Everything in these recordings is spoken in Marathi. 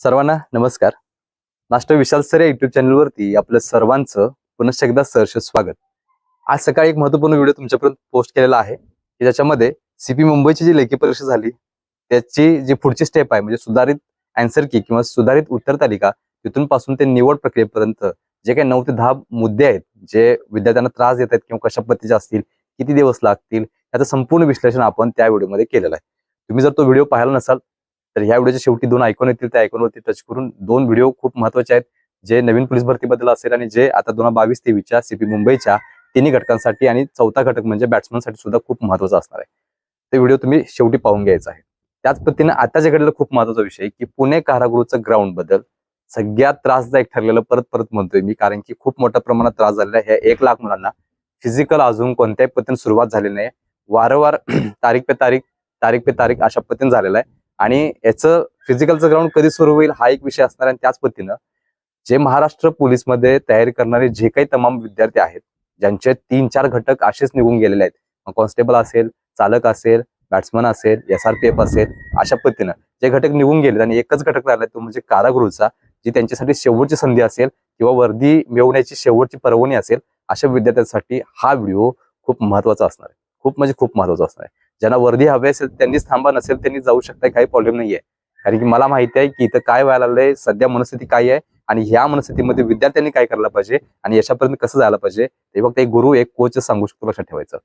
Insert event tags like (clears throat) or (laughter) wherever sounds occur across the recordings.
सर्वांना नमस्कार. मास्टर विशाल सर या युट्यूब चॅनलवरती आपलं सर्वांचं पुनश्च एकदा सहर्ष स्वागत. आज सकाळी एक महत्त्वपूर्ण व्हिडिओ तुमच्यापर्यंत पोस्ट केलेला आहे. की ज्याच्यामध्ये सीपी मुंबईची जी लेखी परीक्षा झाली त्याची जी पुढची स्टेप आहे म्हणजे सुधारित अँसर की किंवा सुधारित उत्तर तालिका तिथून पासून ते निवड प्रक्रियेपर्यंत जे काही नऊ ते दहा मुद्दे आहेत जे विद्यार्थ्यांना त्रास देत आहेत किंवा कशा पद्धतीचे असतील किती दिवस लागतील याचं संपूर्ण विश्लेषण आपण त्या व्हिडिओमध्ये केलेलं आहे. तुम्ही जर तो व्हिडिओ पाहिला नसाल तर ह्या व्हिडिओच्या शेवटी दोन आयकॉन येतील. त्या आयकॉनवरती टच करून दोन व्हिडिओ खूप महत्त्वाचे आहेत जे नवीन पोलीस भरतीबद्दल असेल आणि जे आता दोन हजार बावीस तेवीसच्या सीपी मुंबईच्या तिन्ही घटकांसाठी आणि चौथा घटक म्हणजे बॅट्समनसाठी सुद्धा खूप महत्त्वाचा असणार आहे. ते व्हिडिओ तुम्ही शेवटी पाहून घ्यायचा आहे. त्याच पद्धतीने आताच्या घडलेला खूप महत्त्वाचा विषय की पुणे कारागृहचं ग्राउंडबद्दल सगळ्यात त्रासदायक ठरलेलं परत परत म्हणतोय मी कारण की खूप मोठ्या प्रमाणात त्रास झालेला आहे. एक लाख मुलांना फिजिकल अजून कोणत्याही पद्धतीने सुरुवात झालेली नाही वारंवार (clears throat) तारीख पे तारीख तारीख पे तारीख अशा पद्धतीने झालेला आहे. आणि याचं फिजिकलचं ग्राउंड कधी सुरू होईल हा एक विषय असणार आणि त्याच पद्धतीनं जे महाराष्ट्र पोलीसमध्ये तयारी करणारे जे काही तमाम विद्यार्थी आहेत ज्यांचे तीन चार घटक असेच निघून गेलेले आहेत. कॉन्स्टेबल असेल चालक असेल बॅट्समन असेल एस आर पी एफ असेल अशा पद्धतीनं जे घटक निघून गेले आणि एकच घटक राहिला तो म्हणजे कारागृहचा जी त्यांच्यासाठी शेवटची संधी असेल किंवा वर्दी मिळवण्याची शेवटची परवानी असेल अशा विद्यार्थ्यांसाठी हा व्हिडिओ खूप महत्त्वाचा असणार आहे. खूप म्हणजे खूप महत्त्वाचा असणार आहे. ज्यांना वर्दी हवी असेल त्यांनीच थांबा नसेल त्यांनी जाऊ शकता काही प्रॉब्लेम नाहीये. कारण की मला माहिती आहे की इथं काय व्हायला लागलंय सध्या मनस्थिती काय आहे आणि ह्या मनस्थितीमध्ये विद्यार्थ्यांनी काय करायला पाहिजे आणि यशापर्यंत कसं जायला पाहिजे ते फक्त एक गुरु एक कोच सांगू शकतो लक्षात ठेवायचं.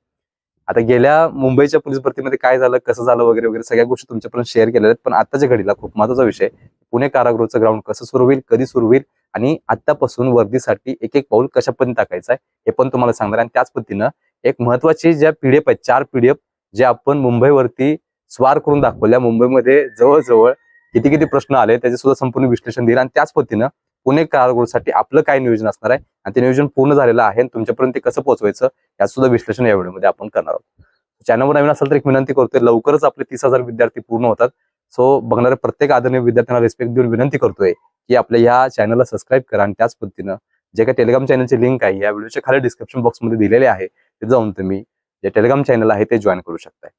आता गेल्या मुंबईच्या पोलीस भरतीमध्ये काय झालं कसं झालं वगैरे वगैरे सगळ्या गोष्टी तुमच्यापर्यंत शेअर केलेल्या आहेत. पण आताच्या घडीला खूप महत्त्वाचा विषय पुणे कारागृहचं ग्राउंड कसं सुरू होईल कधी सुरू होईल आणि आतापासून वर्दीसाठी एक एक पाऊल कशापर्यंत टाकायचं आहे हे पण तुम्हाला सांगणार आणि त्याच पद्धतीनं एक महत्वाची ज्या पीडीएफ आहेत चार पीडीएफ जे आपण मुंबईवरती स्वार करून दाखवल्या मुंबईमध्ये जवळजवळ किती किती प्रश्न आले त्याचे सुद्धा संपूर्ण विश्लेषण दिलं. आणि त्याच पद्धतीनं पुणे कारागृहासाठी आपलं काय नियोजन असणार आहे? आणि ते नियोजन पूर्ण झालेलं आहे तुमच्यापर्यंत ते कसं पोहोचवायचं याचं सुद्धा विश्लेषण या व्हिडिओमध्ये आपण करणार आहोत. चॅनलवर नवीन असेल तर एक विनंती करतोय लवकरच आपले तीस हजार विद्यार्थी पूर्ण होतात. सो बघणाऱ्या प्रत्येक आदरणीय विद्यार्थ्यांना रिस्पेक्ट देऊन विनंती करतोय की आपल्या या चॅनलला सबस्क्राईब करा आणि त्याच पद्धतीनं जे काही टेलिग्राम चॅनलची लिंक आहे या व्हिडिओच्या खाली डिस्क्रिप्शन बॉक्समध्ये दिलेले आहे ते जाऊन तुम्ही जे टेलिग्राम चॅनल आहे ते जॉईन करू शकताय.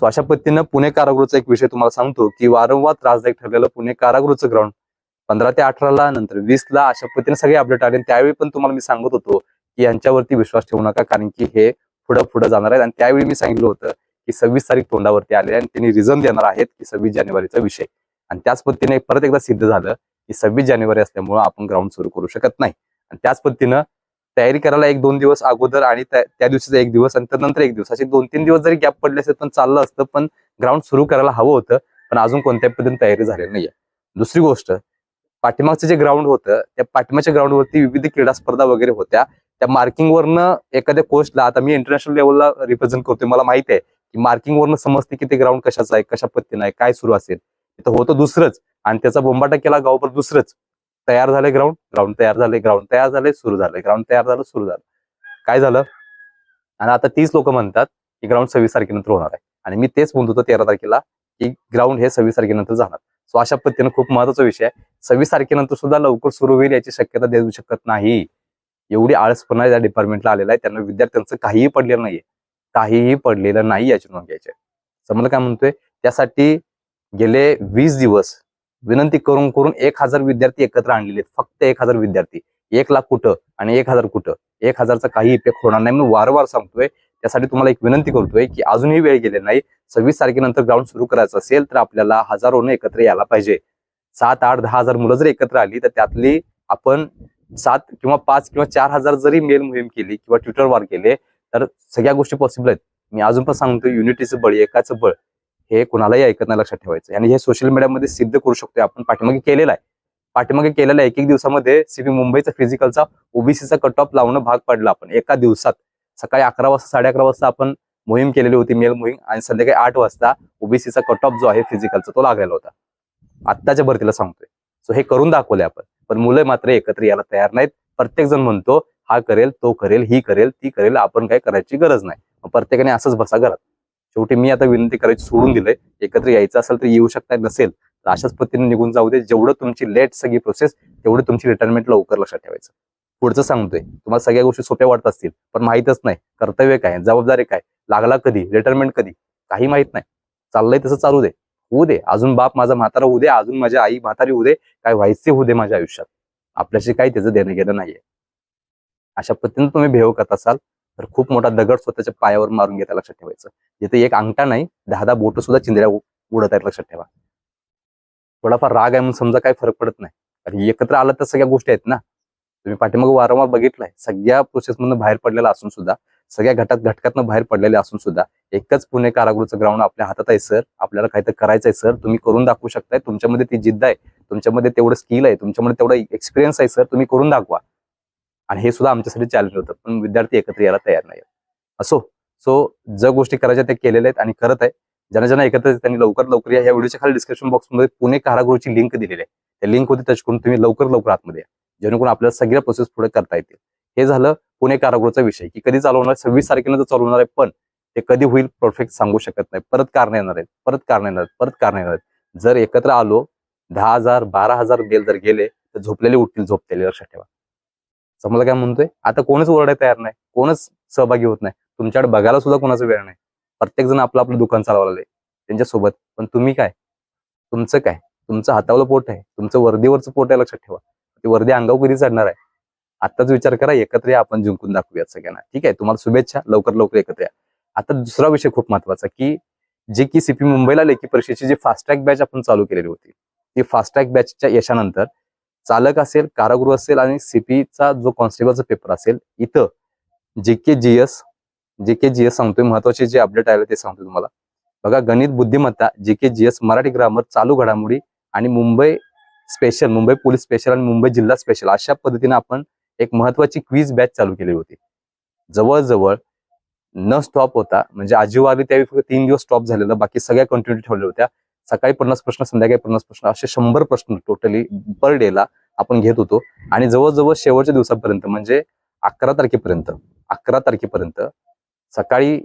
सो अशा पद्धतीनं पुणे कारागृहचा एक विषय तुम्हाला सांगतो की वारंवार त्रासदायक ठरलेलं पुणे कारागृहचं ग्राउंड पंधरा ते अठराला नंतर वीसला अशा पद्धतीने सगळे अपडेट आले. त्यावेळी पण तुम्हाला मी सांगत होतो की यांच्यावरती विश्वास ठेवू नका कारण की हे पुढं पुढं जाणार आहेत. आणि त्यावेळी मी सांगितलं होतं की सव्वीस तारीख तोंडावरती आले आणि त्यांनी रिझन देणार आहेत की सव्वीस जानेवारीचा विषय. आणि त्याच पद्धतीने परत एकदा सिद्ध झालं की सव्वीस जानेवारी असल्यामुळं आपण ग्राउंड सुरू करू शकत नाही. आणि त्याच पद्धतीनं तयारी करायला एक दोन दिवस अगोदर आणि त्या त्या दिवशीचा एक दिवस आणि नंतर एक दिवस. असे दोन तीन दिवस जरी गॅप पडले असेल पण चाललं असतं पण ग्राउंड सुरू करायला हवं होतं पण अजून कोणत्याही पद्धतीने तयारी झालेली नाहीये. दुसरी गोष्ट पाठीमागचं जे ग्राउंड होतं त्या पाठीमागच्या ग्राउंडवरती विविध क्रीडा स्पर्धा वगैरे होत्या. त्या मार्किंगवरनं एखाद्या कोचला आता मी इंटरनॅशनल लेवलला रिप्रेझेंट करतोय मला माहिती आहे की मार्किंगवरनं समजते की ते ग्राउंड कशाचं आहे कशा पद्धतीनं आहे काय सुरू असेल. तिथं होतं दुसरंच आणि त्याचा बोंबाटा केला गावभर दुसरंच. तयार झाले ग्राउंड ग्राउंड तयार झाले ग्राउंड तयार झाले सुरू झाले. ग्राउंड तयार झालं सुरू झालं. काय झालं? आणि आता तीस लोक म्हणतात की ग्राउंड सव्वीस तारखेनंतर होणार आहे. आणि मी तेच म्हणत होतो तेरा तारखेला की ग्राउंड हे सव्वीस तारखेनंतर जाणार. सो अशा पद्धतीनं खूप महत्त्वाचा विषय आहे. सव्वीस तारखेनंतर सुद्धा लवकर सुरू होईल याची शक्यता देऊ शकत नाही. एवढी आळसपणा या डिपार्टमेंटला आलेला आहे. त्यांना विद्यार्थ्यांचं काहीही पडलेलं नाहीये. काहीही पडलेलं नाही याची नोंद घ्यायची समजा समजलं काय म्हणतोय? त्यासाठी गेले वीस दिवस विनंती करून करून एक हजार विद्यार्थी एकत्र आणलेले आहेत. फक्त एक हजार विद्यार्थी. एक लाख कुठं आणि एक हजार कुठं? एक हजारचा काही इफेक्ट होणार नाही म्हणून वारंवार सांगतोय. त्यासाठी तुम्हाला एक विनंती करतोय की अजूनही वेळ गेले नाही. सव्वीस तारखेनंतर ग्राउंड सुरू करायचं असेल तर आपल्याला हजारोनं एकत्र यायला पाहिजे. सात आठ दहा हजार मुलं जर एकत्र आली तर त्यातली आपण सात किंवा पाच किंवा चार हजार जरी मेल मोहीम केली किंवा ट्विटरवर केले तर सगळ्या गोष्टी पॉसिबल आहेत. मी अजून पण सांगतो युनिटीचं बळ एकाचं बळ. हे कुणालाही ऐकत नाही लक्षात ठेवायचं. आणि हे सोशल मीडियामध्ये सिद्ध करू शकतोय आपण. पाठीमागे केलेलं आहे. पाठीमागे केलेला एक एक दिवसामध्ये सीबी मुंबईचा फिजिकलचा ओबीसीचा कट ऑफ लावणं भाग पडला आपण. एका दिवसात. सकाळी अकरा वाजता साडे अकरा वाजता आपण मोहीम केलेली होती मेल मोहीम. आणि संध्याकाळी आठ वाजता ओबीसीचा कट ऑफ जो आहे फिजिकलचा तो लागलेला होता. आत्ताच्या भरतीला सांगतोय. सो हे करून दाखवले आपण. पण मुलं मात्र एकत्र यायला तयार नाहीत. प्रत्येक जण म्हणतो हा करेल तो करेल ही करेल ती करेल आपण काय करायची गरज नाही. मग प्रत्येकाने असंच बसा घरात. शेवटी मी आता विनंती करायची सोडून दिलंय. एकत्र यायचं असेल तर येऊ शकता नसेल तर अशाच पद्धतीने निघून जाऊ दे. जेवढं तुमची लेट सगळी प्रोसेस तेवढं तुमची रिटायरमेंट लवकर लक्षात ठेवायचं. पुढचं सांगतोय तुम्हाला सगळ्या गोष्टी सोप्या वाटत असतील पण माहीतच नाही कर्तव्य काय जबाबदारी काय लागला कधी रिटायरमेंट कधी काही माहीत नाही. चाललंय तसं चालू दे. होऊ दे अजून बाप माझा म्हातारा होऊ दे अजून माझी आई म्हातारी होऊ दे काय व्हायचे होऊ दे माझ्या आयुष्यात. आपल्याशी काही त्याचं देणं घेणं नाहीये. अशा पद्धतीने तुम्ही भेव करत असाल तर खूप मोठा दगड स्वतःच्या पायावर मारून घेता लक्षात ठेवायचं. जिथे एक अंगठा नाही दहा दहा बोट सुद्धा चिंदऱ्या उडत आहेत लक्षात ठेवा. थोडाफार राग आहे म्हणून समजा काही फरक पडत नाही. कारण एकत्र आलं तर सगळ्या गोष्टी आहेत ना. तुम्ही पाठीमाग वारंवार बघितलंय. सगळ्या प्रोसेस मधून बाहेर पडलेला असून सुद्धा सगळ्या घटात घटकातनं बाहेर पडलेले असून सुद्धा एकच पुणे कारागृहचं ग्राउंड आपल्या हातात आहे सर आपल्याला काहीतरी करायचं आहे सर तुम्ही करून दाखवू शकताय. तुमच्यामध्ये ती जिद्द आहे. तुमच्यामध्ये तेवढं स्किल आहे. तुमच्यामध्ये तेवढा एक्सपिरियन्स आहे सर तुम्ही करून दाखवा. आणि हे सुद्धा आमच्यासाठी चॅलेंज होतं. पण विद्यार्थी एकत्र यायला तयार नाही असो सो ज्या गोष्टी करायच्या त्या केलेल्या आहेत आणि करत आहे. ज्यांना ज्यांना एकत्र त्यांनी लवकर लवकर या व्हिडिओच्या खाली डिस्क्रिप्शन बॉक्समध्ये पुणे कारागृहची लिंक दिलेली आहे. त्या लिंक होती टच करून तुम्ही लवकर लवकर आतमध्ये या. जेणेकरून आपल्याला सगळ्या प्रोसेस पुढे करता येतील. हे झालं पुणे कारागृहचा विषय. की कधी चालू होणार सव्वीस तारखेला तर चालू होणार आहे पण ते कधी होईल परफेक्ट सांगू शकत नाही. परत कारण येणार आहेत. परत कारण येणार आहेत. परत कारण येणार आहेत. जर एकत्र आलो दहा हजार बारा हजार बेल जर गेले तर झोपलेले उठतील झोपलेले लक्षात ठेवा. समजा काय म्हणतोय आता कोणच ओरडायला तयार नाही कोणच सहभागी होत नाही. तुमच्याकडे बघायला सुद्धा कोणाचा वेळ नाही. प्रत्येक जण आपलं आपलं दुकान चालवायला त्यांच्यासोबत. पण तुम्ही काय? तुमचं काय? तुमचं हातावलं पोट आहे. तुमचं वर्दीवरचं पोट आहे लक्षात ठेवा. ते वर्दी अंगावर कधी चढणार आहे. आताच विचार करा एकत्र या आपण जिंकून दाखवूयात सगळ्यांना. ठीक आहे? तुम्हाला शुभेच्छा. लवकर लवकर एकत्र या. आता दुसरा विषय खूप महत्त्वाचा की जे की सीपी मुंबईला लेखी परीक्षेची जी फास्ट ट्रॅक बॅच आपण चालू केलेली होती ती फास्ट ट्रॅक बॅचच्या यशानंतर चालक असेल कारागृह असेल आणि सीपीचा जो कॉन्स्टेबलचा पेपर असेल इथं जे के जी एस जे के जी एस सांगतोय महत्त्वाचे जे अपडेट आले ते सांगतोय तुम्हाला. बघा गणित बुद्धिमत्ता जे K G S Marathi grammar चालू घडामोडी आणि Mumbai special Mumbai police special आणि मुंबई जिल्हा स्पेशल अशा पद्धतीने आपण एक महत्वाची क्वीज बॅच चालू केली होती. जवळजवळ न स्टॉप होता म्हणजे आजीवारी त्यावेळी फक्त तीन दिवस स्टॉप झालेला बाकी सगळ्या कंटिन्यू ठेवल्या होत्या. सकाळी पन्नास प्रश्न संध्याकाळी पन्नास प्रश्न असे शंभर प्रश्न टोटली पर डेला आपण घेत होतो. आणि जवळजवळ शेवटच्या दिवसापर्यंत म्हणजे अकरा तारखेपर्यंत अकरा तारखेपर्यंत सकाळी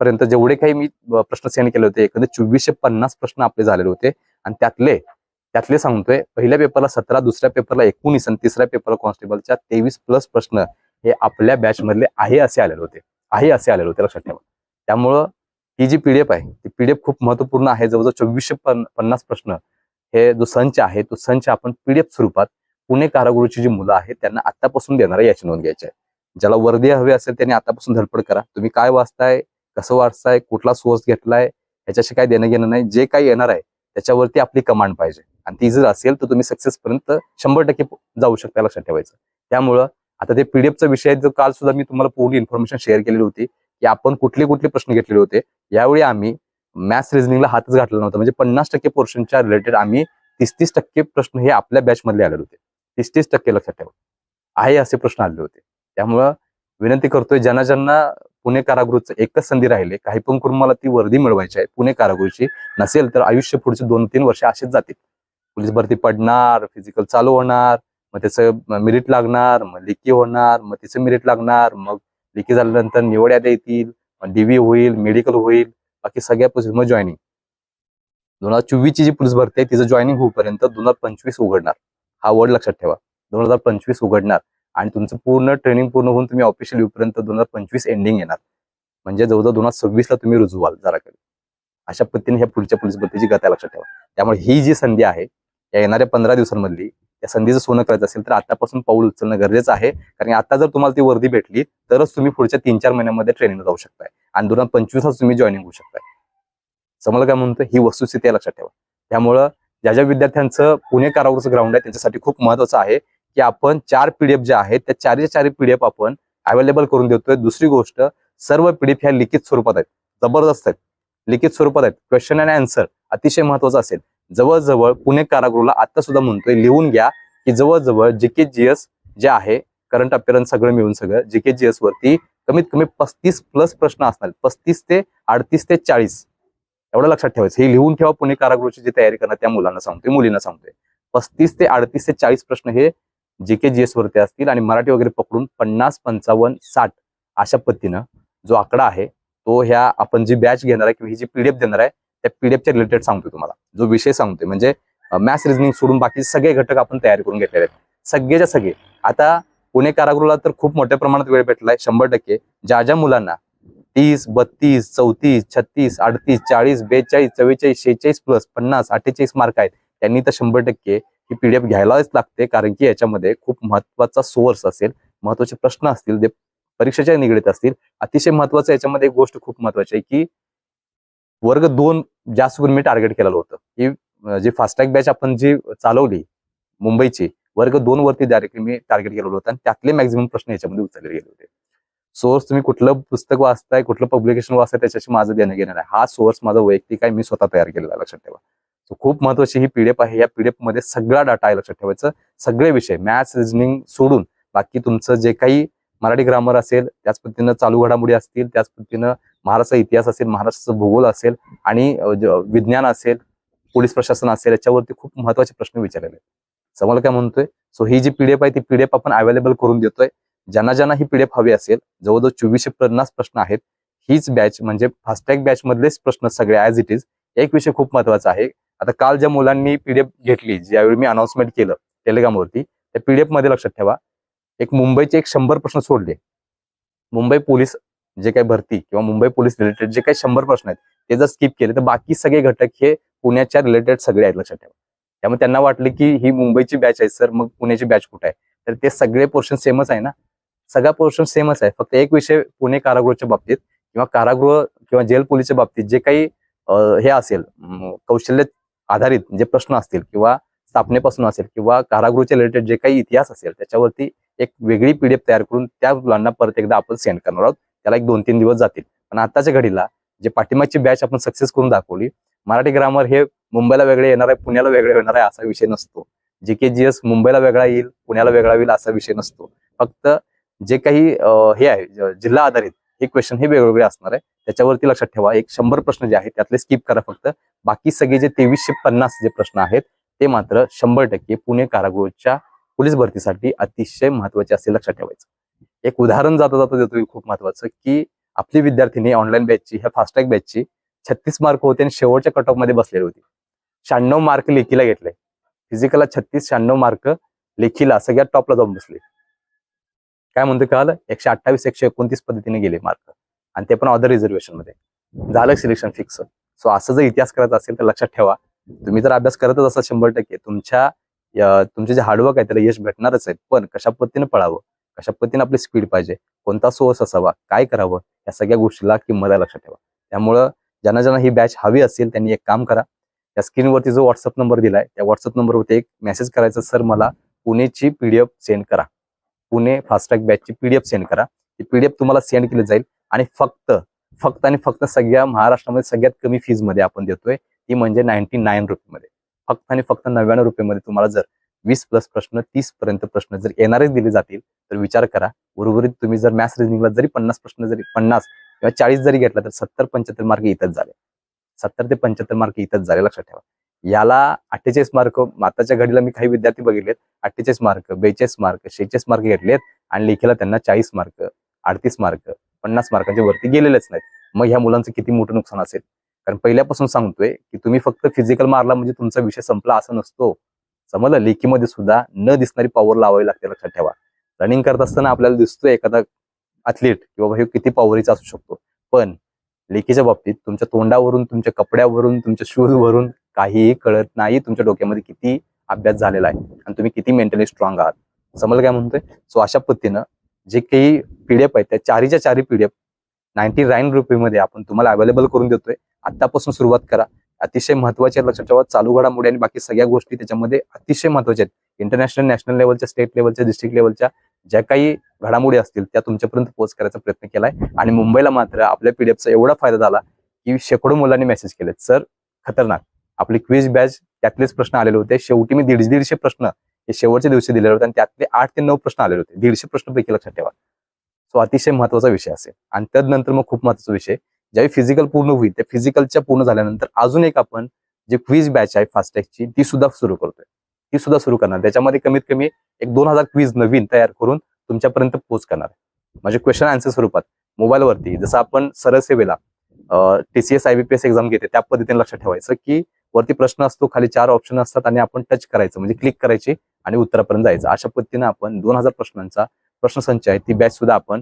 पर्यंत जेवढे काही मी प्रश्न सेंड केले होते एकंदर चोवीसशे पन्नास प्रश्न आपले झालेले होते. आणि त्यातले त्यातले सांगतोय पहिल्या पेपरला सतरा दुसऱ्या पेपरला एकोणीस आणि तिसऱ्या पेपरला कॉन्स्टेबलच्या तेवीस प्लस प्रश्न हे आपल्या बॅच मधले आहे असे आलेले होते. आहे असे आलेले होते लक्षात ठेवा. त्यामुळं ही जी पीडीएफ आहे ती पीडीएफ खूप महत्त्वपूर्ण आहे. जवळजवळ चोवीसशे पन- पन्नास प्रश्न हे जो संच आहे तो संच आपण पीडीएफ स्वरूपात पुणे कारागृहाची जी मुलं आहेत त्यांना आतापासून देणार आहे याची नोंद घ्यायची आहे. ज्याला वर्दी हवी असेल त्यांनी आतापासून धडपड करा. तुम्ही काय वाचताय कसं वाचताय कुठला सोर्स घेतलाय याच्याशी काय देणं घेणं नाही. जे काही येणार आहे त्याच्यावरती आपली कमांड पाहिजे. आणि ती जर असेल तर तुम्ही सक्सेस पर्यंत शंभर टक्के जाऊ शकता लक्षात ठेवायचं. त्यामुळं आता ते पीडीएफचा विषय आहे, जो काल सुद्धा मी तुम्हाला पूर्ण इन्फॉर्मेशन शेअर केलेली होती की आपण कुठले कुठले प्रश्न घेतलेले होते यावेळी आम्ही मॅथ्स रिझनिंगला हातच घातला नव्हता. म्हणजे पन्नास टक्के पोर्शनच्या रिलेटेड आम्ही तीस तीस टक्के प्रश्न हे आपल्या बॅच मधले आलेले होते. तीस तीस टक्के लक्षात ठेवा. आहे असे प्रश्न आलेले होते. त्यामुळं विनंती करतोय ज्यांना ज्यांना पुणे कारागृहचं एकच संधी राहिले काही पण करून मला ती वर्दी मिळवायची आहे. पुणे कारागृहची नसेल तर आयुष्य पुढचे दोन तीन वर्ष असेच जातील. पोलीस भरती पडणार फिजिकल चालू होणार मग त्याचं मेरिट लागणार मग लिखी होणार मग तिचं मेरिट लागणार मग लिखी झाल्यानंतर निवड येतील डीव्ही होईल मेडिकल होईल बाकी सगळ्या प्रोसेस मग जॉईनिंग दोन हजार चोवीस ची जी पोलीस भरती आहे तिचं जॉईनिंग होईपर्यंत दोन हजार पंचवीस उघडणार. हा वर्ड लक्षात ठेवा. दोन हजार पंचवीस उघडणार. आणि तुमचं पूर्ण ट्रेनिंग पूर्ण होऊन तुम्ही ऑफिशियल येऊपर्यंत दोन हजार पंचवीस एंडिंग येणार. म्हणजे जवळजवळ दोन हजार सव्वीस ला तुम्ही रुजू व्हाल जरा कधी अशा पद्धतीने ह्या पुढच्या पोलीस भरतीची गता लक्षात ठेवा. त्यामुळे ही जी संधी आहे या येणाऱ्या पंधरा दिवसांमधली या संधीचं सोनं करायचं असेल तर आतापासून पाऊल उचलणं गरजेचं आहे. कारण आता जर तुम्हाला ती वर्दी भेटली तरच तुम्ही पुढच्या तीन चार महिन्यामध्ये ट्रेनिंग जाऊ शकताय. आणि दोन हजार तुम्ही जॉईनिंग होऊ शकताय. समजलं काय म्हणतो ही वस्तुस्थिती लक्षात ठेवा. त्यामुळं ज्या ज्या विद्यार्थ्यांचं पुणे कारागृहचं ग्राउंड आहे त्यांच्यासाठी खूप महत्वाचं आहे की आपण चार पीडीएफ ज्या आहेत त्या चारच्या चार पीडीएफ आपण अवेलेबल करून देतोय. दुसरी गोष्ट सर्व पीडीएफ ह्या लिखित स्वरूपात आहेत. जबरदस्त आहेत. लिखित स्वरूपात आहेत. क्वेश्चन अँड आन्सर अतिशय महत्वाचं असेल. जवळजवळ पुणे कारागृहला आता सुद्धा म्हणतोय लिहून घ्या की जवळजवळ जी के जी एस जे आहे करंट अपिअरन्स सगळं मिळून सगळं जी के जी एस वरती कमीत कमी पस्तीस प्लस प्रश्न असणार पस्तीस ते अडतीस ते चाळीस. एवढं लक्षात ठेवायचं. हे लिहून ठेवा पुणे कारागृहाची जी तयारी करणार त्या मुलांना सांगतोय मुलींना सांगतोय. पस्तीस ते अडतीस ते चाळीस प्रश्न हे जी के जी एस वरती असतील आणि मराठी वगैरे पकडून पन्नास पंचावन्न साठ अशा पद्धतीनं जो आकडा आहे तो ह्या आपण जी बॅच घेणार आहे किंवा ही जी पीडीएफ देणार आहे त्या पीडीएफच्या रिलेटेड सांगतोय तुम्हाला. जो विषय सांगतोय म्हणजे मॅथ्स रिझनिंग सोडून बाकी सगळे घटक आपण तयार करून घेतलेले आहेत. सगळेच्या सगळे. आता पुणे कारागृहाला तर खूप मोठ्या प्रमाणात वेळ भेटलाय शंभर टक्के. ज्या ज्या मुलांना तीस बत्तीस चौतीस छत्तीस अडतीस चाळीस बेचाळीस चव्वेचाळीस शेहेचाळीस प्लस पन्नास अठ्ठेचाळीस मार्क आहेत त्यांनी तर शंभर टक्के ही पीडीएफ घ्यायलाच लागते कारण की याच्यामध्ये खूप महत्त्वाचा सोर्स असेल महत्त्वाचे प्रश्न असतील जे परीक्षेच्या निगडीत असतील. अतिशय महत्वाचं याच्यामध्ये एक गोष्ट खूप महत्वाची आहे की वर्ग दोन जास्त करून मी टार्गेट केलेलं होतं. की जी फास्टॅग बॅच आपण जी चालवली मुंबईची वर्ग दोन वरती डायरेक्टली मी टार्गेट केलेलं होतं आणि त्यातले मॅक्झिमम प्रश्न याच्यामध्ये उचलले गेले होते. सोर्स तुम्ही कुठलं पुस्तक वाचताय कुठलं पब्लिकेशन वाचताय त्याच्याशी माझं देणं घेणार आहे. हा सोर्स माझा वैयक्तिक आहे मी स्वतः तयार केलेला आहे लक्षात ठेवा. खूप महत्वाची ही पीडीएफ आहे. या पीडीएफमध्ये सगळा डाटा आहे लक्षात ठेवायचं. सगळे विषय मॅथ्स रिजनिंग सोडून बाकी तुमचं जे काही मराठी ग्रामर असेल त्याच पद्धतीनं चालू घडामोडी असतील त्याच पद्धतीनं महाराष्ट्राचा इतिहास असेल महाराष्ट्राचं भूगोल असेल आणि विज्ञान असेल पोलीस प्रशासन असेल याच्यावरती खूप महत्त्वाचे प्रश्न विचारलेले आहेत. समोर काय म्हणतोय? सो ही जी पीडीएफ आहे ती पीडीएफ आपण अवेलेबल करून देतोय. ज्यांना ज्यांना ही पीडीएफ हवी असेल जवळजवळ चोवीसशे पन्नास प्रश्न आहेत हीच बॅच म्हणजे फास्टॅग बॅच मधलेच प्रश्न सगळे ऍज इट इज एक विषय खूप महत्त्वाचा आहे. आता काल ज्या मुलांनी पीडीएफ घेतली ज्यावेळी मी अनाउन्समेंट केलं टेलिग्रामवरती त्या पीडीएफमध्ये लक्षात ठेवा एक मुंबईचे एक शंभर प्रश्न सोडले. मुंबई पोलीस जे काही भरती किंवा मुंबई पोलीस रिलेटेड जे काही शंभर प्रश्न आहेत ते जर स्किप केले तर बाकी सगळे घटक हे पुण्याच्या रिलेटेड सगळे आहेत लक्षात ठेवा. त्यामुळे त्यांना वाटले की ही मुंबईची बॅच आहे सर मग पुण्याची बॅच कुठे आहे? तर ते सगळे पोर्शन सेमच आहे ना? सगळा पोर्शन सेमच आहे. फक्त एक विषय पुणे कारागृहाच्या बाबतीत किंवा कारागृह किंवा जेल पोलीसच्या बाबतीत जे काही हे असेल कौशल्य आधारित जे प्रश्न असतील किंवा स्थापनेपासून असेल किंवा कारागृहच्या रिलेटेड जे काही इतिहास असेल त्याच्यावरती एक वेगळी पीडीएफ तयार करून त्या मुलांना परत एकदा आपण सेंड करणार आहोत. त्याला एक दोन तीन दिवस जातील. पण आताच्या घडीला जे पाठिंबाची बॅच आपण सक्सेस करून दाखवली मराठी ग्रामर हे मुंबईला वेगळे येणार आहे पुण्याला वेगळे येणार आहे असा विषय नसतो. जे के जी एस मुंबईला वेगळा येईल पुण्याला वेगळा येईल असा विषय नसतो. फक्त जे काही हे आहे जिल्हा आधारित हे क्वेश्चन हे वेगवेगळे असणार आहे. त्याच्यावरती लक्षात ठेवा. एक शंभर प्रश्न जे आहेत त्यातले स्किप करा फक्त. बाकी सगळे जे तेवीसशे पन्नास जे प्रश्न आहेत ते मात्र शंभर टक्के पुणे कारागृहच्या पोलीस भरतीसाठी अतिशय महत्त्वाचे असे लक्षात ठेवायचं. एक उदाहरण जाता जाता देतो खूप महत्वाचं की आपली विद्यार्थिनी ऑनलाईन बॅचची ह्या फास्टॅग बॅचची छत्तीस मार्क होते आणि शेवटच्या कट ऑफमध्ये बसलेली होती. शहाण्णव मार्क लेखीला घेतले. फिजिकलला छत्तीस शहाण्णव मार्क लेखीला सगळ्यात टॉपला जाऊन बसले. काय म्हणतो काल एकशे अठ्ठावीस एकशे एकोणतीस पद्धतीने गेले मार्क आणि ते पण ऑदर रिझर्वेशनमध्ये. झालं सिलेक्शन फिक्स सो असं जर इतिहास करायचा असेल तर लक्षात ठेवा. तुम्ही जर अभ्यास करतच असाल शंभर टक्के तुमच्या तुमचे जे हार्डवर्क आहे त्याला यश भेटणारच आहे. पण कशा पद्धतीने पळावं? कशा पद्धतीने आपली स्पीड पाहिजे? कोणता सोर्स असावा? काय करावं? या सगळ्या गोष्टीला किंमत आहे लक्षात ठेवा. त्यामुळं ज्यांना ज्यांना ही बॅच हवी असेल त्यांनी एक काम करा. त्या स्क्रीनवरती जो व्हॉट्सअप नंबर दिलाय त्या व्हॉट्सअप नंबरवरती एक मेसेज करायचा सर मला. पुणेची पीडीएफ सेंड करा. पुणे फास्टॅग बॅचची पीडीएफ सेंड करा. ती पीडीएफ तुम्हाला सेंड केली जाईल. आणि फक्त फक्त आणि फक्त सगळ्या महाराष्ट्रामध्ये सगळ्यात कमी फीजमध्ये आपण देतोय. ती म्हणजे नाईन्टी नाईन रुपीमध्ये फक्त आणि फक्त नव्याण्णव रुपये तुम्हाला जर वीस प्लस प्रश्न तीस पर्यंत प्रश्न जर येणारेच दिले जातील तर विचार करा. उर्वरित तुम्ही जर मॅथ्स रिजनिंगला जरी पन्नास प्रश्न जरी पन्नास किंवा चाळीस जरी घेतला तर सत्तर पंच्याहत्तर मार्क इथंच झाले. सत्तर ते पंच्याहत्तर मार्क इथंच झाले लक्षात ठेवा. याला अठ्ठेचाळीस मार्क माताच्या घडीला मी काही विद्यार्थी बघितलेत अठ्ठेचाळीस मार्क बेचाळीस मार्क शेहेचाळीस मार्क घेतलेत आणि लेखीला त्यांना चाळीस मार्क अडतीस मार्क पन्नास मार्कांच्या वरती गेलेलेच नाहीत. मग ह्या मुलांचं किती मोठं नुकसान असेल? कारण पहिल्यापासून सांगतोय की तुम्ही फक्त फिजिकल मारला म्हणजे तुमचा विषय संपला असं नसतो. समजलं? लेखीमध्ये सुद्धा न दिसणारी पॉवर लावावी लागते लक्षात ठेवा. रनिंग करत असताना आपल्याला दिसतोय एखादा अथलीट किंवा हे किती पॉवरीचा असू शकतो. पण लेखीच्या बाबतीत तुमच्या तोंडावरून तुमच्या कपड्यावरून तुमच्या शूज वरून काहीही कळत नाही तुमच्या डोक्यामध्ये किती अभ्यास झालेला आहे. आणि तुम्ही किती मेंटली स्ट्रॉंग आहात. समजलं काय म्हणतोय? सो अशा पद्धतीनं जे काही पीडीएफ आहेत त्या चारीच्या चारी पीडीएफ नाईन्टी नाईन रुपयेमध्ये आपण तुम्हाला अवेलेबल करून देतोय. आतापासून सुरुवात करा. अतिशय महत्त्वाचे लक्षात ठेवा. चालू घडामोडी आणि बाकी सगळ्या गोष्टी त्याच्यामध्ये अतिशय महत्त्वाच्या आहेत. इंटरनॅशनल नॅशनल लेवलच्या स्टेट लेवलच्या डिस्ट्रिक्ट लेवलच्या ज्या काही घडामोडी असतील त्या तुमच्यापर्यंत पोहोच करायचा प्रयत्न केलाय. आणि मुंबईला मात्र आपल्या पीडीएफचा एवढा फायदा झाला की शेकडो मुलांनी मेसेज केलेत. सर खतरनाक. आपली क्विज बॅच त्यातलेच प्रश्न आलेले होते. शेवटी मी दीडशे दीडशे प्रश्न हे शेवटच्या दिवशी दिलेले होते आणि त्यातले आठ ते नऊ प्रश्न आलेले होते. दीडशे प्रश्नपैकी लक्षात ठेवा. सो अतिशय महत्त्वाचा विषय असेल. आणि त्यानंतर मग खूप महत्त्वाचा विषय. ज्यावेळी फिजिकल पूर्ण होईल त्या फिजिकलच्या पूर्ण झाल्यानंतर अजून एक आपण जे क्विज बॅच आहे फास्टॅगची ती सुद्धा सुरू करतोय. ती सुद्धा सुरू करणार. त्याच्यामध्ये कमीत कमी एक दोन हजार क्विज नवीन तयार करून तुमच्यापर्यंत पोच करणार म्हणजे क्वेश्चन आन्सर स्वरूपात मोबाईलवरती जसं आपण सरळ सेवेला टीसीएस आयबीपीएस एक्झाम घेते त्या पद्धतीने लक्षात ठेवायचं की वरती प्रश्न असतो खाली चार ऑप्शन असतात आणि आपण टच करायचं म्हणजे क्लिक करायची आणि उत्तरापर्यंत जायचं. अशा पद्धतीने आपण दोन हजार प्रश्नांचा प्रश्नसंच आहे ती बॅच सुद्धा आपण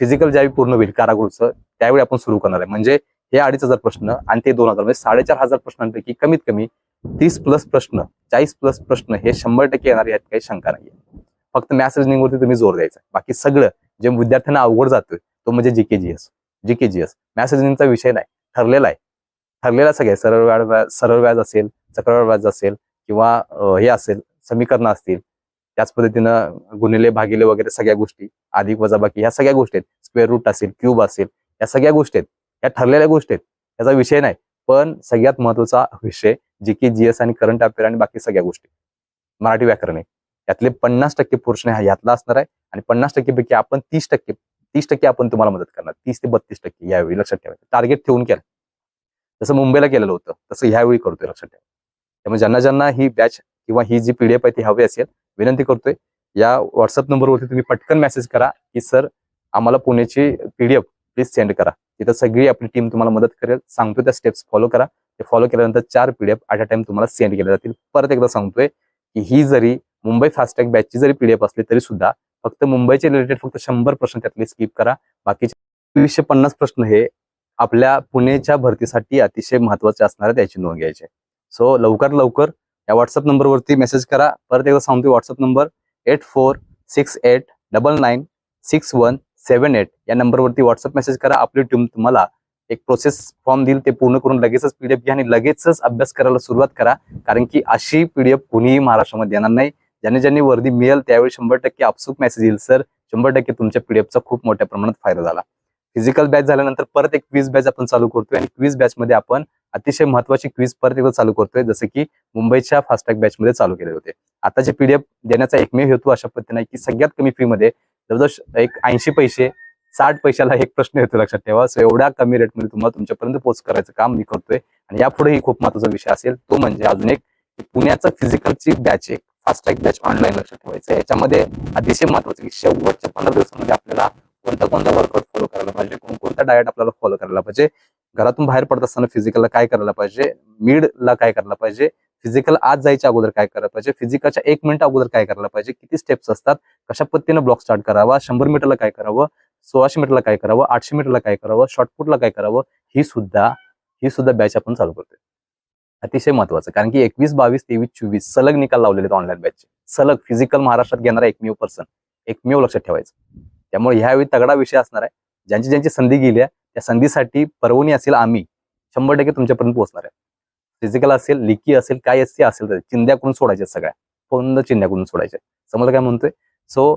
फिजिकल ज्यावेळी पूर्ण होईल कारागृहचं त्यावेळी आपण सुरू करणार आहे. म्हणजे हे अडीच हजार प्रश्न आणि ते दोन हजार म्हणजे साडेचार हजार प्रश्नांपैकी कमीत कमी तीस प्लस प्रश्न चाळीस प्लस प्रश्न हे शंभर टक्के येणार यात काही शंका नाहीये. फक्त मॅथ्स रिजनिंगवरती तुम्ही जोर द्यायचा बाकी सगळं जे विद्यार्थ्यांना अवघड जातोय तो म्हणजे GK GS GK GS maths रिजनिंगचा विषय नाही. ठरलेला आहे. ठरलेला सगळे सरळ व्याज सरळ व्याज असेल चक्रवाढ व्याज असेल किंवा हे असेल समीकरणं असतील त्याच पद्धतीनं गुणिले भागिले वगैरे सगळ्या गोष्टी अधिक वजाबाकी ह्या सगळ्या गोष्टी आहेत. स्क्वेअर रूट असेल क्यूब असेल या सगळ्या गोष्टी आहेत. या ठरलेल्या गोष्टी आहेत. याचा विषय नाही. पण सगळ्यात महत्त्वाचा विषय जी की जीएस आणि करंट अफेअर आणि बाकी सगळ्या गोष्टी. मराठी व्याकरण आहे. यातले पन्नास टक्के पोर्शन हा यातला असणार आहे आणि पन्नास टक्केपैकी आपण तीस टक्के तीस टक्के आपण तुम्हाला मदत करणार. तीस ते बत्तीस टक्के यावेळी लक्षात ठेवायचं टार्गेट ठेवून केलं. जसं मुंबईला केलेलं होतं तसं ह्यावेळी करतोय लक्षात ठेवा. त्यामुळे ज्यांना ज्यांना ही बॅच किंवा ही जी पीडीएफ आहे ती हवी असेल विनंती करतोय. या व्हॉट्सअप नंबरवरती तुम्ही पटकन मेसेज करा की सर आम्हाला पुण्याची पीडीएफ प्लीज सेंड करा. तिथं सगळी आपली टीम तुम्हाला मदत करेल. सांगतो त्या स्टेप्स फॉलो करा. ते फॉलो केल्यानंतर चार पीडीएफ ॲट अ टाइम तुम्हाला सेंड केले जातील. परत एकदा सांगतोय की ही जरी मुंबई फास्टॅग बॅचची जरी पीडीएफ असली तरी सुद्धा फक्त मुंबईचे रिलेटेड फक्त शंभर प्रश्न त्यातले स्किप करा. बाकीचे वीसशे पन्नास प्रश्न हे आपल्या पुणेच्या भरतीसाठी अतिशय महत्त्वाचे असणार त्याची नोंद घ्यायची सो लवकर लवकर या व्हॉट्सअप नंबरवरती मेसेज करा. परत एकदा सांगतो WhatsApp number eight four six eight double nine six one seven eight या नंबरवरती व्हॉट्सअप मेसेज करा. आपली टीम तुम्हाला एक प्रोसेस फॉर्म देईल. ते पूर्ण करून लगेचच पीडीएफ घ्या आणि लगेचच अभ्यास करायला सुरुवात करा. कारण की अशी पीडीएफ कुणीही महाराष्ट्रामध्ये येणार नाही. ज्यांनी ज्यांनी वर्दी मिळेल त्यावेळी शंभर टक्के आपसूक मेसेज येईल सर शंभर टक्के तुमच्या पीडीएफचा खूप मोठ्या प्रमाणात फायदा झाला. फिजिकल बॅच झाल्यानंतर परत एक क्विज बॅच आपण चालू करतोय आणि क्विज बॅच मध्ये आपण अतिशय महत्वाची क्विज परत एकदा चालू करतोय जसं की मुंबईच्या फास्टॅग बॅच मध्ये चालू केले होते. आता जे पीडीएफ देण्याचा एकमेव हेतू अशा पद्धतीने की सगळ्यात कमी फी मध्ये जवळजवळ एक ऐंशी पैसे साठ पैशाला एक प्रश्न येतो लक्षात ठेवा. सो एवढ्या कमी रेटमध्ये तुम्हाला तुमच्यापर्यंत पोच करायचं काम मी करतोय. आणि यापुढेही खूप महत्त्वाचा विषय असेल तो म्हणजे अजून एक पुण्याचा फिजिकलची बॅच एक फास्टॅग बॅच ऑनलाईन लक्षात ठेवायचं याच्यामध्ये अतिशय महत्वाचं की शेवटच्या पंधरा दिवसामध्ये आपल्याला कोणता कोणता वर्कआउट फॉलो करायला पाहिजे? कोणकोणता डायट आपल्याला फॉलो करायला पाहिजे? घरातून बाहेर पडत असताना फिजिकलला काय करायला पाहिजे? मिडला काय करायला पाहिजे? फिजिकल आज जायच्या अगोदर काय करायला पाहिजे? फिजिकलच्या एक मिनिट अगोदर काय करायला पाहिजे? किती स्टेप्स असतात? कशा पद्धतीनं ब्लॉक स्टार्ट करावा? शंभर मीटरला काय करावं? सोळाशे मीटरला काय करावं? आठशे मीटरला काय करावं? शॉर्टपुटला काय करावं? ही सुद्धा ही सुद्धा बॅच आपण चालू करतोय. अतिशय महत्वाचं. कारण की एकवीस बावीस तेवीस चोवीस सलग निकाल लावलेले आहेत ऑनलाईन बॅचचे सलग फिजिकल महाराष्ट्रात घेणारा एकमेव पर्सन एकमेव लक्षात ठेवायचं. त्यामुळे ह्यावेळी तगडा विषय असणार आहे. ज्यांची ज्यांची संधी गेली आहे त्या संधीसाठी परवणी असेल आम्ही शंभर टक्के तुमच्यापर्यंत पोहोचणार आहे. फिजिकल असेल लिकी असेल काय असते असेल तर. चिंध्याकडून सोडायच्या सगळ्या. पूर्ण चिंध्याकडून सोडायच्या समजलं काय म्हणतोय? सो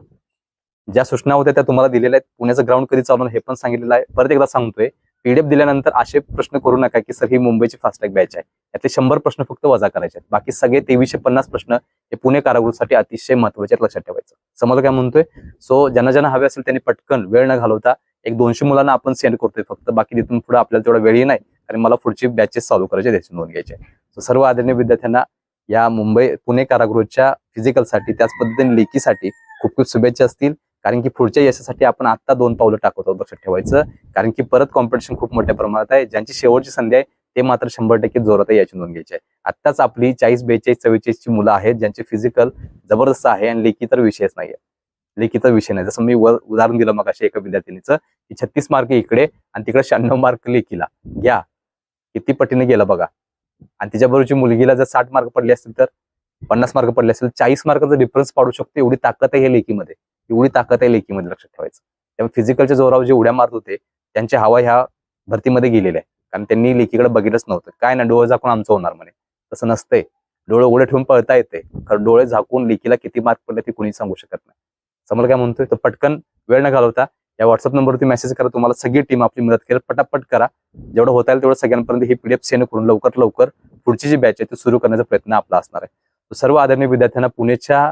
ज्या सूचना होत्या त्या तुम्हाला दिलेल्या आहेत. पुण्याचं ग्राउंड कधी चालू हे पण सांगितलेलं आहे. परत एकदा सांगतोय पीडीएफ दिल्यानंतर असे प्रश्न करू नका की सर ही मुंबईची फास्टॅग बॅच आहे. यातले शंभर प्रश्न फक्त वजा करायचे आहेत. बाकी सगळे तेवीसशे पन्नास प्रश्न हे पुणे कारागृहासाठी अतिशय महत्त्वाचे आहेत लक्षात ठेवायचं. समजलं काय म्हणतोय? सो ज्यांना ज्यांना हवे असेल त्यांनी पटकन वेळ न घालवता एक दोनशे मुलांना आपण सेंड करतोय फक्त. बाकी तिथून पुढे आपल्याला तेवढा वेळही नाही कारण मला पुढची बॅचेस चालू करायचे त्याची नोंद घ्यायची आहे. सर्व आदरणीय विद्यार्थ्यांना या मुंबई पुणे कारागृहाच्या फिजिकलसाठी त्याच पद्धतीने लेखीसाठी खूप खूप शुभेच्छा असतील. कारण की पुढच्या यशासाठी आपण आता दोन पावलं टाकत आहोत लक्षात ठेवायचं. कारण की परत कॉम्पिटिशन खूप मोठ्या प्रमाणात आहे. ज्यांची शेवटची संधी आहे ते मात्र शंभर टक्के जोरात आहे याची नोंद घ्यायची आहे. आत्ताच आपली चाळीस बेचाळीस चव्वेचाळीस ची मुलं आहेत ज्यांचे फिजिकल जबरदस्त आहे आणि लेखी तर विषयच नाहीये. लेखीचा विषय नाही. जसं मी वर उदाहरण दिलं मग एका विद्यार्थिनीचं की छत्तीस मार्क इकडे आणि तिकडे शहाण्णव मार्क लेखीला. घ्या. किती पटीने गेलं बघा. आणि तिच्याबरोबरची मुलगीला जर साठ मार्क पडले असतील तर? पन्नास मार्क पडले असेल चाळीस मार्काचा डिफरन्स पाडू शकतो एवढी ताकद आहे हे लेखीमध्ये. एवढी ताकद आहे लेखीमध्ये लक्षात ठेवायचं. त्यामुळे फिजिकलच्या जोरावर जे उड्या मारत होते त्यांची हवा ह्या भरतीमध्ये गेलेल्या आहे कारण त्यांनी लेखीकडे बघितलंच नव्हतं. काय ना डोळे झाकून आमचं होणार म्हणे. तसं नसतंय. डोळे उघडे ठेवून पळता येते कारण डोळे झाकून लेखीला किती मार्क पडले ते कुणी सांगू शकत नाही. समोर काय म्हणतोय? तर पटकन वेळ न घालवता या व्हॉट्सअप नंबरवरती मेसेज करा. तुम्हाला सगळी टीम आपली मदत करेल पटापट करा. जेवढं होता येईल तेवढं सगळ्यांपर्यंत ही पीडीएफ सेंड करून लवकर लवकर पुढची जी बॅच आहे ती सुरू करण्याचा प्रयत्न आपला असणार आहे. सर्व आदरणीय विद्यार्थ्यांना पुण्याच्या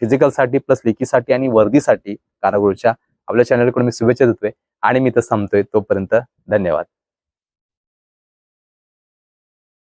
फिजिकलसाठी प्लस लेखीसाठी आणि वर्दीसाठी कारागृहच्या आपल्या चॅनलकडून मी शुभेच्छा देतोय आणि मी तर थांबतोय तोपर्यंत धन्यवाद.